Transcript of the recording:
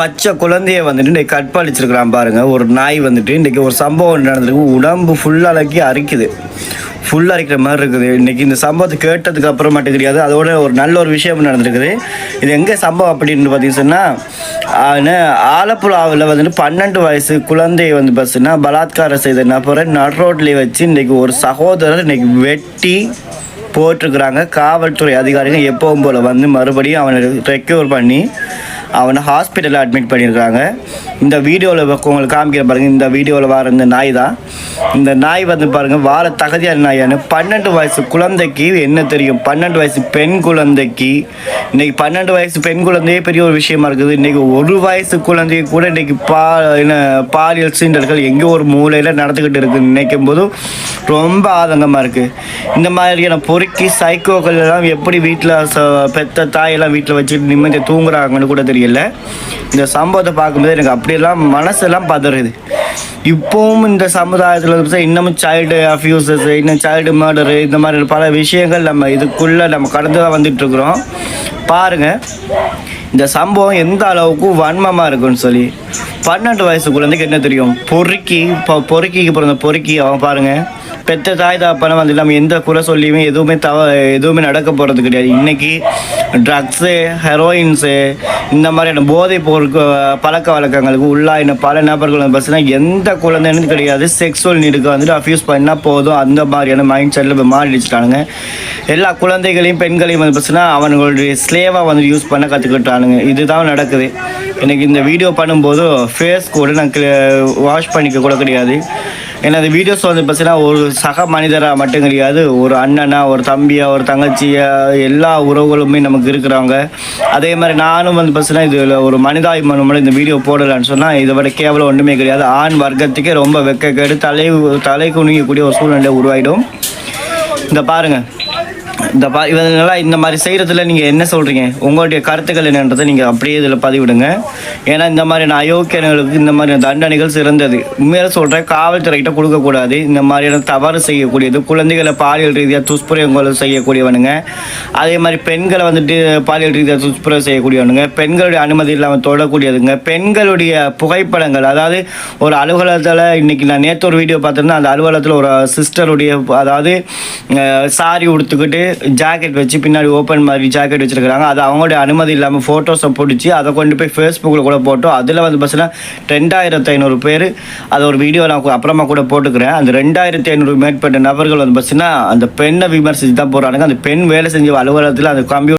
பச்சை குழந்தைய வந்துட்டு இன்றைக்கி கற்பழிச்சிருக்கிறான் பாருங்கள் ஒரு நாய் வந்துட்டு இன்றைக்கி ஒரு சம்பவம் நடந்திருக்கு. உடம்பு ஃபுல்லாலக்கி அரிக்குது. ஃபுல்லாக அரிக்கிற மாதிரி இருக்குது. இன்றைக்கி இந்த சம்பவத்தை கேட்டதுக்கு அப்புறம் மட்டும் தெரியாது. அதோட ஒரு நல்ல ஒரு விஷயம் நடந்திருக்குது. இது எங்கே சம்பவம் அப்படின்னு பார்த்தீங்கன்னா ஆலப்புழாவில் வந்துட்டு பன்னெண்டு வயசு குழந்தையை வந்து பார்த்தீங்கன்னா பலாத்காரம் செய்த நபரை நட் ரோட்லேயே வச்சு இன்றைக்கி ஒரு சகோதரர் இன்னைக்கு வெட்டி போட்டிருக்கிறாங்க. காவல்துறை அதிகாரிகள் எப்பவும் போல் வந்து மறுபடியும் அவனை ரெக்யூர் பண்ணி அவனை ஹாஸ்பிட்டலில் அட்மிட் பண்ணியிருக்காங்க. இந்த வீடியோவில் உங்களுக்கு காமிக்கிற பாருங்கள் இந்த வீடியோவில் வர இந்த நாய் தான். இந்த நாய் வந்து பாருங்க வார தகுதியான நாயானு பன்னெண்டு வயசு குழந்தைக்கு என்ன தெரியும்? பன்னெண்டு வயசு பெண் குழந்தைக்கு. இன்னைக்கு பன்னெண்டு வயசு பெண் குழந்தையே பெரிய ஒரு விஷயமா இருக்குது. இன்னைக்கு ஒரு வயசு குழந்தைய கூட இன்னைக்கு பா என்ன பாலியல் சீண்டல்கள் எங்கேயோ ஒரு மூலையில் நடந்துக்கிட்டு இருக்குன்னு நினைக்கும் போதும் ரொம்ப ஆதங்கமாக இருக்குது இந்த மாதிரியான பொறுக்கி சைக்கோக்கள் எல்லாம் எப்படி வீட்டில் பெத்த தாயெல்லாம் வீட்டில் வச்சுட்டு நிம்மதியை தூங்குறாங்கன்னு கூட தெரியல. இந்த சம்பவத்தை பார்க்கும்போது எனக்கு அப்படியெல்லாம் மனசெல்லாம் பதறுது. இப்போவும் இந்த சமுதாயத்தில் இன்னமும் சைல்டு அஃப்யூசஸ் இன்னும் சைல்டு மர்டரு இந்த மாதிரி பல விஷயங்கள் நம்ம இதுக்குள்ளே நம்ம கடந்து தான் வந்துட்டு இருக்கிறோம். பாருங்கள் இந்த சம்பவம் எந்த அளவுக்கு வன்மமாக இருக்குன்னு சொல்லி. பன்னெண்டு வயசு குழந்தைக்கு என்ன தெரியும்? பொறுக்கி இப்போ பொறுக்கிக்கு பிறந்த பொறுக்கி அவன் பாருங்கள் பெத்த தாய் தாப்பான வந்து நம்ம எந்த குறை சொல்லியுமே எதுவுமே தவ எதுவுமே நடக்க போகிறது கிடையாது. இன்றைக்கி ட்ரக்ஸு ஹெரோயின்ஸு இந்த மாதிரியான போதைப் பொருட்கள் பழக்க வழக்கங்களுக்கு உள்ளாயின பல நபர்கள் வந்து பார்த்தீங்கன்னா எந்த குழந்தைன்னு கிடையாது. செக்ஸுவல் நீடுக்கு வந்துட்டு அஃப்யூஸ் பண்ணால் போதும். அந்த மாதிரியான மைண்ட் செட்டில் இப்போ மாறிடுச்சிட்டானுங்க எல்லா குழந்தைகளையும் பெண்களையும் வந்து பார்த்தீங்கன்னா அவங்களுடைய ஸ்லேவாக வந்து யூஸ் பண்ண கற்றுக்கிட்டானுங்க இதுதான் நடக்குது. எனக்கு இந்த வீடியோ பண்ணும்போது ஃபேஸ் கூட நான் வாஷ் பண்ணிக்க கூட கிடையாது. ஏன்னா அந்த வீடியோஸ் வந்து பார்த்தீங்கன்னா ஒரு சக மனிதராக மட்டும் கிடையாது ஒரு அண்ணனா ஒரு தம்பியா ஒரு தங்கச்சியா எல்லா உறவுகளுமே நமக்கு இருக்கிறாங்க. அதே மாதிரி நானும் வந்து பார்த்தீங்கன்னா இதில் ஒரு மனிதாபிமானம் இந்த வீடியோ போடலான்னு சொன்னால் இதை விட கேவலம் ஒன்றுமே கிடையாது. ஆண் வர்க்கத்துக்கே ரொம்ப வெக்க கேடு தலை தலை குனியக்கூடிய ஒரு சூழ்நிலை உருவாயிடும். இந்த பாருங்கள் இந்த பா இதெல்லாம் இந்த மாதிரி செய்கிறதுல நீங்கள் என்ன சொல்கிறீங்க உங்களுடைய கருத்துக்கள் என்னன்றதை நீங்கள் அப்படியே இதில் பதிவிடுங்க. ஏன்னா இந்த மாதிரியான அயோக்கியர்களுக்கு இந்த மாதிரியான தண்டனைகள் சிறந்தது. உண்மையாக சொல்கிறேன் காவல்துறைகிட்ட கொடுக்கக்கூடாது. இந்த மாதிரியான தவறு செய்யக்கூடியது குழந்தைகளை பாலியல் ரீதியாக துஷ்பிரயோகங்களை செய்யக்கூடியவனுங்க. அதே மாதிரி பெண்களை வந்துட்டு பாலியல் ரீதியாக துஷ்பிரயோகம் செய்யக்கூடியவனுங்க. பெண்களுடைய அனுமதி இல்லாமல் தொடக்கூடியதுங்க. பெண்களுடைய புகைப்படங்கள் அதாவது ஒரு அலுவலகத்தில் இன்னைக்கு நான் நேற்று ஒரு வீடியோ பார்த்துருந்தேன். அந்த அலுவலகத்தில் ஒரு சிஸ்டருடைய அதாவது சாரி உடுத்துக்கிட்டு ஜாக்கெட் வச்சு பின்னாடி ஓப்பன் மாதிரி ஜாக்கெட் வச்சுருக்காங்க அது அவங்களுடைய அனுமதி இல்லாமல் ஃபோட்டோஸை பிடிச்சி அதை கொண்டு போய் ஃபேஸ்புக்கில் கூட போட்டோம் அதில் வந்து பார்த்தீங்கன்னா ரெண்டாயிரத்து ஐநூறு பேர் அதை ஒரு வீடியோ நான் அப்புறமா கூட போட்டுக்கிறேன். அந்த ரெண்டாயிரத்து ஐநூறு மேற்பட்ட நபர்கள் வந்து பார்த்தீங்கன்னா அந்த பெண்ணை விமர்சித்து தான் போகிறானுங்க அந்த பெண் வேலை செஞ்ச அலுவலகத்தில் அந்த கம்ப்யூட்டர்